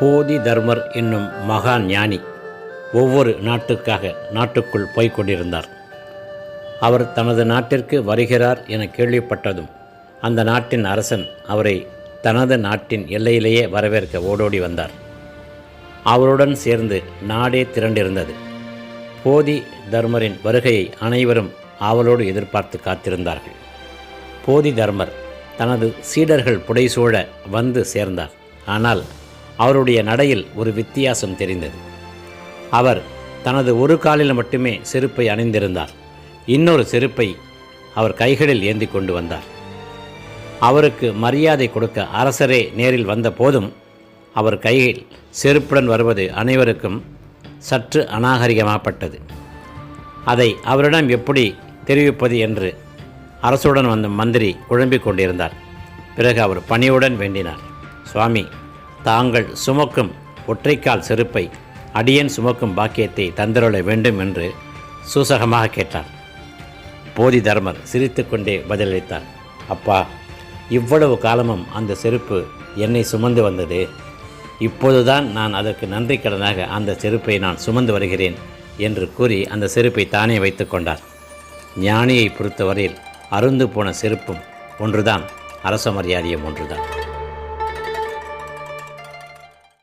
போதி தர்மர் என்னும் மகா ஞானி ஒவ்வொரு நாட்டுக்காக நாட்டுக்குள் போய்கொண்டிருந்தார் அவர் தனது நாட்டிற்கு வருகிறார் என கேள்விப்பட்டதும் அந்த நாட்டின் அரசன் அவரை தனது நாட்டின் எல்லையிலேயே வரவேற்க ஓடோடி வந்தார். அவருடன் சேர்ந்து நாடே திரண்டிருந்தது. போதி தர்மரின் வருகையை அனைவரும் ஆவலோடு எதிர்பார்த்து காத்திருந்தார்கள். போதி தர்மர் தனது சீடர்கள் புடைசூழ வந்து சேர்ந்தார். ஆனால் அவருடைய நடையில் ஒரு வித்தியாசம் தெரிந்தது. அவர் தனது ஒரு காலில் மட்டுமே செருப்பை அணிந்திருந்தார். இன்னொரு செருப்பை அவர் கைகளில் ஏந்தி கொண்டு வந்தார். அவருக்கு மரியாதை கொடுக்க அரசரே நேரில் வந்த போதும் அவர் கையில் செருப்புடன் வருவது அனைவருக்கும் சற்று அநாகரிகமாகப்பட்டது. அதை அவரிடம் எப்படி தெரிவிப்பது என்று அரசுடன் வந்த மந்திரி குழம்பிக் கொண்டிருந்தார். பிறகு அவர் பணியுடன் வேண்டினார். சுவாமி தாங்கள் சுமக்கும் ஒற்றைக்கால் செருப்பை அடியேன் சுமக்கும் பாக்கியத்தை தந்தருள வேண்டும் என்று சூசகமாக கேட்டார். போதி தர்மர் சிரித்துக்கொண்டே பதிலளித்தார். அப்பா இவ்வளவு காலமும் அந்த செருப்பு என்னை சுமந்து வந்தது. இப்போதுதான் நான் அதற்கு நன்றி கடனாக அந்த செருப்பை நான் சுமந்து வருகிறேன் என்று கூறி அந்த செருப்பை தானே வைத்து கொண்டார். ஞானியை பொறுத்தவரையில் அருந்து போன செருப்பும் ஒன்றுதான் அரச மரியாதையும் ஒன்றுதான்.